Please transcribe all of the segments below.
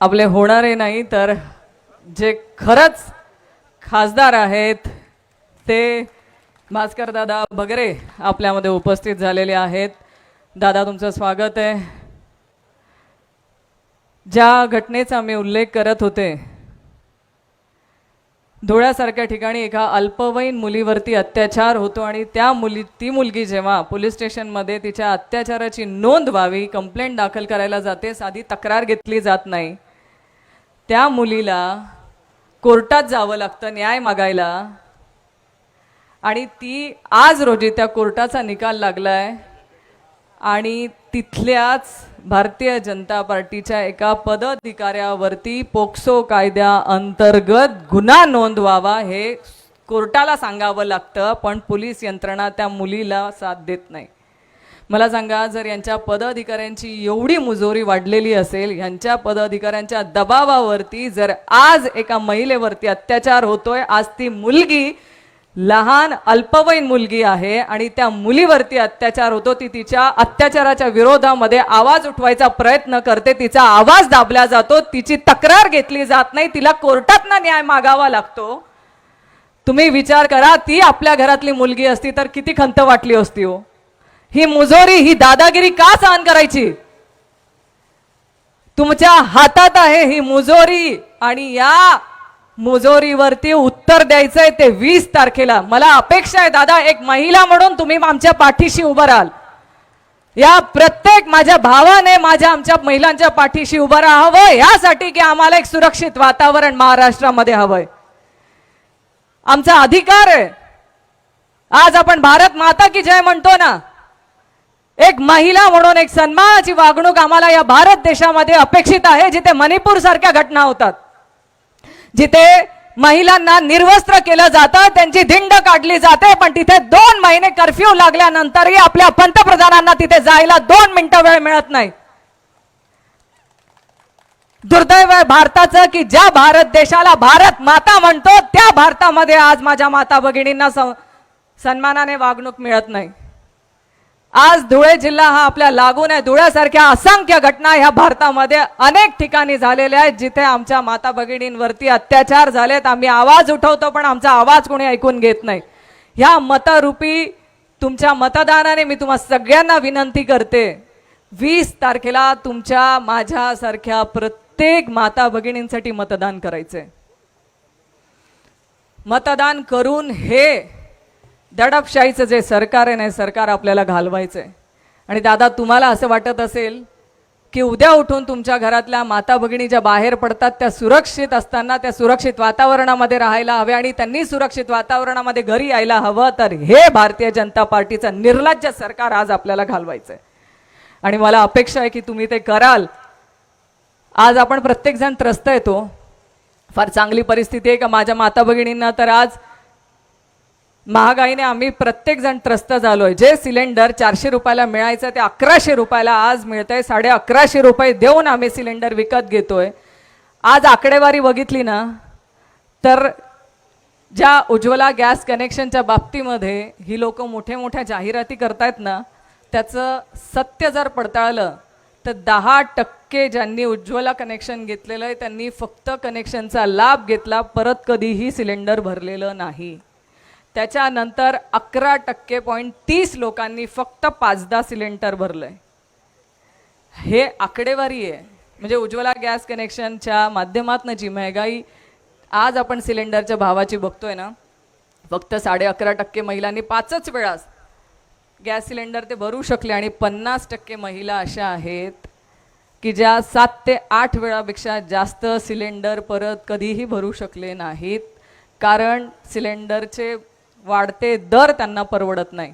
आपले होणारे नाही तर जे खरंच खासदार आहेत ते भास्कर दादा बगरे आपल्यामध्ये उपस्थित झालेले आहेत. दादा तुमचं स्वागत आहे. ज्या घटनेचा मी उल्लेख करत होते धुळ्यासारख्या ठिकाणी एका अल्पवयीन मुलीवरती अत्याचार होतो आणि त्या मुली ती मुलगी जेव्हा पोलीस स्टेशनमध्ये तिच्या अत्याचाराची नोंद व्हावी कंप्लेंट दाखल करायला जाते साधी तक्रार घेतली जात नाही. त्या मुलीला कोर्टात जावं लागतं न्याय मागायला. आणि ती आज रोजी त्या कोर्टाचा निकाल लागलाय आणि तिथल्याच भारतीय जनता पार्टीच्या एका पदाधिकाऱ्यावरती पोक्सो कायद्या अंतर्गत गुन्हा नोंदवावा हे कोर्टाला सांगावं लागतं पण पोलीस यंत्रणा त्या मुलीला साथ देत नाही. मला सांगा जर यांच्या पदाधिकाऱ्यांची एवढी मुजोरी वाढलेली असेल यांच्या पदाधिकाऱ्यांच्या दबावावरती जर आज एका महिलेवरती अत्याचार होतोय आज ती मुलगी लहान अल्पवयीन मुलगी आहे आणि त्या मुलीवरती अत्याचार होतो ती तिच्या अत्याचाराच्या विरोधामध्ये आवाज उठवायचा प्रयत्न करते तिचा आवाज दाबला जातो तिची तक्रार घेतली जात नाही तिला कोर्टातनं न्याय मागावा लागतो. तुम्ही विचार करा ती आपल्या घरातली मुलगी असती तर किती खंत वाटली असती हो. ही मुजोरी ही दादागिरी का सहन करायची? तुमच्या हातात आहे ही मुजोरी आणि या मुजोरीवरती उत्तर द्यायचंय ते वीस तारखेला. मला अपेक्षा आहे दादा एक महिला म्हणून तुम्ही आमच्या पाठीशी उभं राहाल. या प्रत्येक माझ्या भावाने माझ्या आमच्या महिलांच्या पाठीशी उभं राहावं यासाठी की आम्हाला एक सुरक्षित वातावरण महाराष्ट्रामध्ये हवंय. आमचा अधिकार आहे. आज आपण भारत माता की जय म्हणतो ना एक महिला म्हणून एक सन्मानाची वागणूक आम्हाला या भारत देशामध्ये अपेक्षित आहे जिथे मणिपूर सारख्या घटना होतात. जिथे महिलांना निर्वस्त्र केलं जातं त्यांची धिंड काढली जाते पण तिथे दोन महिने कर्फ्यू लागल्यानंतरही आपल्या पंतप्रधानांना तिथे जायला दोन मिनिटं वेळ मिळत नाही. दुर्दैव आहे भारताचं की ज्या भारत देशाला भारत माता म्हणतो त्या भारतामध्ये आज माझ्या माता भगिनींना सन्मानाने वागणूक मिळत नाही. आज धुळे जिल्हा हा आपल्या लागून आहे. धुळ्यासारख्या असंख्य घटना ह्या भारतामध्ये अनेक ठिकाणी झालेल्या आहेत जिथे आमच्या माता भगिनींवरती अत्याचार झालेत. आम्ही आवाज उठवतो पण आमचा आवाज कोणी ऐकून घेत नाही. ह्या मतरूपी तुमच्या मतदानाने मी तुम्हा सगळ्यांना विनंती करते वीस तारखेला तुमच्या माझ्यासारख्या प्रत्येक माता भगिनींसाठी मतदान करायचंय. मतदान करून हे दडपशाहीचं जे सरकार आहे ना सरकार आपल्याला घालवायचं आहे आणि दादा तुम्हाला असं वाटत असेल की उद्या उठून तुमच्या घरातल्या माता भगिनी ज्या बाहेर पडतात त्या सुरक्षित असताना त्या सुरक्षित वातावरणामध्ये राहायला हवे आणि त्यांनी सुरक्षित वातावरणामध्ये घरी यायला हवं तर हे भारतीय जनता पार्टीचं निर्लज्ज सरकार आज आपल्याला घालवायचं आहे आणि मला अपेक्षा आहे की तुम्ही ते कराल. आज आपण प्रत्येकजण त्रस्त येतो फार चांगली परिस्थिती आहे का? माझ्या माता भगिनींना तर आज महागाईने आम्ही प्रत्येक जण त्रस्त झालोय. जे सिलेंडर चारशे रुपयाला मिळायचं ते अकराशे रुपयाला आज मिळतंय. साडे अकराशे रुपये देऊन आम्ही सिलेंडर विकत घेतोय. आज आकडेवारी बघितली ना तर ज्या उज्ज्वला गॅस कनेक्शनच्या बाबतीमध्ये ही लोक मोठ्या मोठ्या जाहिराती करतायत ना त्याचं सत्य जर पडताळलं तर दहा टक्के ज्यांनी उज्ज्वला कनेक्शन घेतलेलं आहे त्यांनी फक्त कनेक्शनचा लाभ घेतला परत कधीही सिलेंडर भरलेलं नाही. त्याच्यानंतर अकरा टक्के पॉईंट तीस लोकांनी फक्त पाचदा सिलेंडर भरलंय. हे आकडेवारी आहे. म्हणजे उज्ज्वला गॅस कनेक्शनच्या माध्यमातून जी महागाई आज आपण सिलेंडरच्या भावाची बघतोय ना फक्त साडे अकरा टक्के महिलांनी पाचच वेळा गॅस सिलेंडर ते भरू शकले आणि पन्नास टक्के महिला अशा आहेत की ज्या सात ते आठ वेळापेक्षा जास्त सिलेंडर परत कधीही भरू शकले नाहीत. कारण सिलेंडरचे वाढते दर त्यांना परवडत नाही.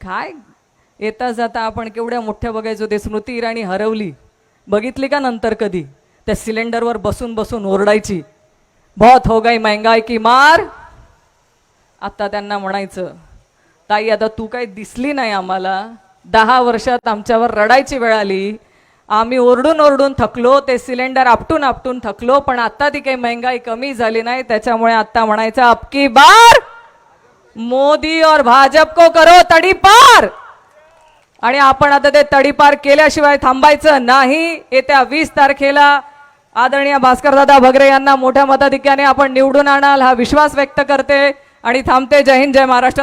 काय? येता जाता आपण केवढ्या मोठ्या बघायचो ते स्मृती इराणी हरवली. बघितली का नंतर कधी? त्या सिलेंडरवर बसून बसून ओरडायची. बहुत हो गई महंगाई की मार. आता त्यांना म्हणायचं ताई आता तू काही दिसली नाही आम्हाला. दहा वर्षात आमच्यावर रडायची वेळ आली. आम्ही ओरडून ओरडून थकलो ते सिलेंडर आपटून आपटून थकलो पण आता ती काही महंगाई कमी झाली नाही त्याच्यामुळे आता म्हणायचं अबकी बार. मोदी और भाजप को करो तडीपार. आणि आपण आता ते तडीपार केल्याशिवाय थांबायचं नाही. येत्या वीस तारखेला आदरणीय भास्करदादा भगरे यांना मोठ्या मताधिक्याने आपण निवडून आणाल हा विश्वास व्यक्त करते. आणि थांबते. जय हिंद जय महाराष्ट्र.